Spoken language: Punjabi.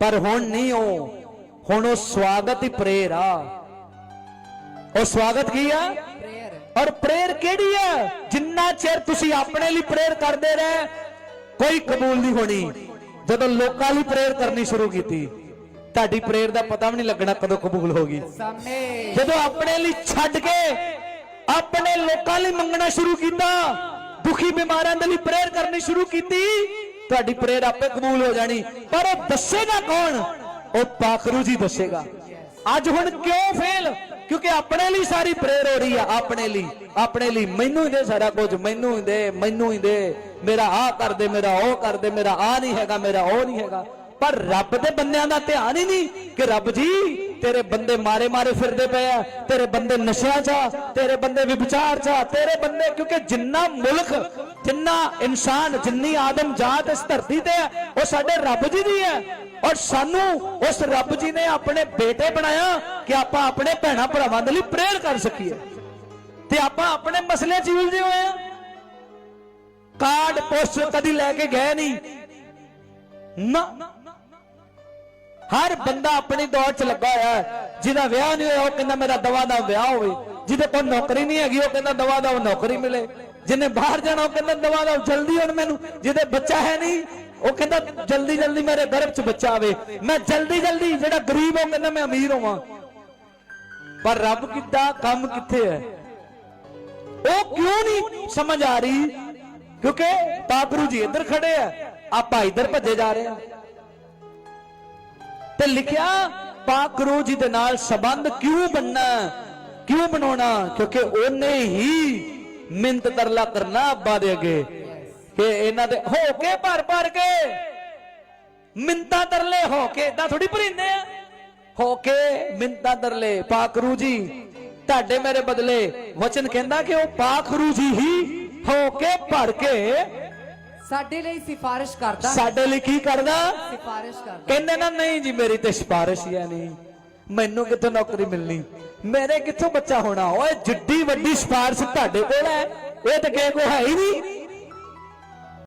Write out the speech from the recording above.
ਪਰ ਹੁਣ ਨਹੀਂ ਉਹ ਹੁਣ ਉਹ ਸਵਾਗਤ ਹੀ ਪ੍ਰੇਰ ਆ। ਉਹ ਸਵਾਗਤ ਕੀ ਆ? ਔਰ ਪ੍ਰੇਰ ਕਿਹੜੀ ਹੈ ਜਿੰਨਾ ਚਿਰ ਤੁਸੀਂ ਆਪਣੇ ਲਈ ਪ੍ਰੇਰ ਕਰਦੇ ਰਹੇ ਕੋਈ ਕਬੂਲ ਨਹੀਂ ਹੋਣੀ। ਜਦੋਂ ਲੋਕਾਂ ਲਈ ਪ੍ਰੇਰ ਕਰਨੀ ਸ਼ੁਰੂ ਕੀਤੀ ਤੁਹਾਡੀ ਪ੍ਰੇਰ ਦਾ ਪਤਾ ਵੀ ਨਹੀਂ ਲੱਗਣਾ ਕਦੋਂ ਕਬੂਲ ਹੋਗੀ ਸਾਹਮਣੇ ਜਦੋਂ ਆਪਣੇ ਲਈ ਛੱਡ ਕੇ ਆਪਣੇ ਲੋਕਾਂ ਲਈ ਮੰਗਣਾ ਸ਼ੁਰੂ ਕੀਤਾ ਦੁਖੀ ਬਿਮਾਰਾਂ ਦੇ ਲਈ ਪ੍ਰੇਰ ਕਰਨੀ ਸ਼ੁਰੂ ਕੀਤੀ ਤੁਹਾਡੀ ਪ੍ਰੇਰ ਆਪੇ ਕਬੂਲ ਹੋ ਜਾਣੀ। ਪਰ ਉਹ ਦੱਸੇਗਾ ਕੌਣ? ਉਹ ਪਾਖਰੂ ਜੀ ਦੱਸੇਗਾ। ਅੱਜ ਹੁਣ ਕਿਉਂ ਫੇਲ ਕਿਉਂਕਿ ਆਪਣੇ ਲਈ ਸਾਰੀ ਪ੍ਰੇਰ ਹੋ ਰਹੀ ਆ, ਆਪਣੇ ਲਈ। ਆਪਣੇ ਲਈ ਮੈਨੂੰ ਹੀ ਦੇ ਸਾਰਾ ਕੁਝ, ਮੈਨੂੰ ਹੀ ਦੇ, ਮੈਨੂੰ ਹੀ ਦੇ। ਮੇਰਾ ਆਹ ਕਰ ਦੇ, ਮੇਰਾ ਉਹ ਕਰ ਦੇ, ਮੇਰਾ ਆ ਨਹੀਂ ਹੈਗਾ, ਮੇਰਾ ਉਹ ਨਹੀਂ ਹੈਗਾ। ਪਰ ਰੱਬ ਦੇ ਬੰਦਿਆਂ ਦਾ ਧਿਆਨ ਹੀ ਨਹੀਂ ਕਿ ਰੱਬ ਜੀ, ਤੇਰੇ ਬੰਦੇ ਮਾਰੇ ਮਾਰੇ ਫਿਰਦੇ ਪਏ ਆ, ਤੇਰੇ ਬੰਦੇ ਨਸ਼ਿਆਂ 'ਚ ਆ, ਤੇਰੇ ਬੰਦੇ ਵਿਭਚਾਰ 'ਚ ਤੇਰੇ ਬੰਦੇ, ਕਿਉਂਕਿ ਜਿੰਨਾ ਮੁਲਕ ਜਿੰਨਾ ਇਨਸਾਨ, ਜਿੰਨੀ ਆਦਮ ਜਾਤ ਇਸ ਧਰਤੀ ਤੇ ਹੈ, ਉਹ ਸਾਡੇ ਰੱਬ ਜੀ ਦੀ ਹੈ। ਔਰ ਸਾਨੂੰ ਉਸ ਰੱਬ ਜੀ ਨੇ ਆਪਣੇ ਬੇਟੇ ਬਣਾਇਆ ਕਿ ਆਪਾਂ ਆਪਣੇ ਭੈਣਾ ਭਰਾਵਾਂ ਦੇ ਲਈ ਪ੍ਰੇਰ ਕਰ ਸਕੀਏ। ਤੇ ਆਪਾਂ ਆਪਣੇ ਮਸਲੇ 'ਚ ਹੀ ਉਲਝੇ ਹੋਏ ਆ ਕਾਰਡ, ਪੋਸਟ ਕਦੀ ਲੈ ਕੇ ਗਏ ਨਹੀਂ। ਨਾ। ਹਰ ਬੰਦਾ ਆਪਣੀ ਦੌੜ 'ਚ ਲੱਗਾ ਹੋਇਆ ਜਿਹਦਾ ਵਿਆਹ ਨਹੀਂ ਹੋਇਆ, ਉਹ ਕਹਿੰਦਾ ਮੇਰਾ ਦਵਾ ਦਾ ਵਿਆਹ ਹੋਵੇ। ਜਿਹਦੇ ਕੋਲ ਨੌਕਰੀ ਨਹੀਂ ਹੈਗੀ, ਉਹ ਕਹਿੰਦਾ ਦਵਾ ਦਾ ਨੌਕਰੀ ਮਿਲੇ। ਜਿਹਨੇ ਬਾਹਰ ਜਾਣਾ, ਉਹ ਕਹਿੰਦਾ ਦਵਾ ਦਾ ਜਲਦੀ ਹੁਣ ਮੈਨੂੰ। ਜਿਹਦੇ ਬੱਚਾ ਹੈ ਨਹੀਂ, ਉਹ ਕਹਿੰਦਾ ਜਲਦੀ ਜਲਦੀ ਮੇਰੇ ਗਰਭ 'ਚ ਬੱਚਾ ਆਵੇ। ਮੈਂ ਜਲਦੀ ਜਲਦੀ, ਜਿਹੜਾ ਗਰੀਬ ਉਹ ਕਹਿੰਦਾ ਮੈਂ ਅਮੀਰ ਹੋਵਾਂ। ਪਰ ਰੱਬ ਕਿੱਦਾਂ, ਕੰਮ ਕਿੱਥੇ ਹੈ? ਉਹ ਕਿਉਂ ਨਹੀਂ ਸਮਝ ਆ ਰਹੀ? ਕਿਉਂਕਿ ਪਾਪਰੂ ਜੀ ਇੱਧਰ ਖੜੇ ਆ। ਆਪਾਂ ਇੱਧਰ ਭੱਜੇ ਜਾ ਰਹੇ ਆ। ਤੇ ਲਿਖਿਆ, ਪਾਕ ਗੁਰੂ ਜੀ ਦੇ ਨਾਲ ਸੰਬੰਧ ਕਿਉਂ ਬਣਨਾ? ਕਿਉਂ ਬਣਾਉਣਾ? ਕਿਉਂਕਿ ਉਹਨੇ ਹੀ ਮਿੰਤ ਤਰਲਾ ਕਰਨਾ ਅੱਬਾ ਦੇ ਅੱਗੇ। ਕਿ ਇਹਨਾਂ ਦੇ ਹੋ ਕੇ ਭਰ ਭਰ ਕੇ ਮਿੰਤਾ ਤਰਲੇ ਹੋ ਕੇ ਇਦਾਂ ਥੋੜੀ ਭਰਿੰਦੇ ਆ। ਹੋ ਕੇ ਮਿੰਤਾ ਤਰਲੇ। ਪਾਕ ਗੁਰੂ ਜੀ ਤੁਹਾਡੇ ਮੇਰੇ ਬਦਲੇ ਵਚਨ ਕਹਿੰਦਾ ਕਿ ਉਹ ਪਾਕ ਗੁਰੂ ਜੀ ਹੀ ਹੋ ਕੇ ਭਰ ਕੇ ਸਾਡੇ ਲਈ ਸਿਫਾਰਿਸ਼ ਕਰਦਾ ਸਾਡੇ ਲਈ ਕੀ ਕਰਦਾ? ਸਿਫਾਰਿਸ਼ ਕਰਦਾ ਕਹਿੰਦੇ ਨਾ ਨਹੀਂ ਜੀ ਮੇਰੀ ਤੇ ਸਿਫਾਰਿਸ਼ ਹੈ ਨਹੀਂ। ਮੈਨੂੰ ਕਿੱਥੋਂ ਨੌਕਰੀ ਮਿਲਣੀ? ਮੇਰੇ ਕਿੱਥੋਂ ਬੱਚਾ ਹੋਣਾ? ਓਏ, ਜਿੱਡੀ ਵੱਡੀ ਸਿਫਾਰਿਸ਼ ਤੁਹਾਡੇ ਕੋਲ ਹੈ। ਇਹ ਤਾਂ ਕਿਸੇ ਕੋ ਹੈ ਹੀ ਨਹੀਂ।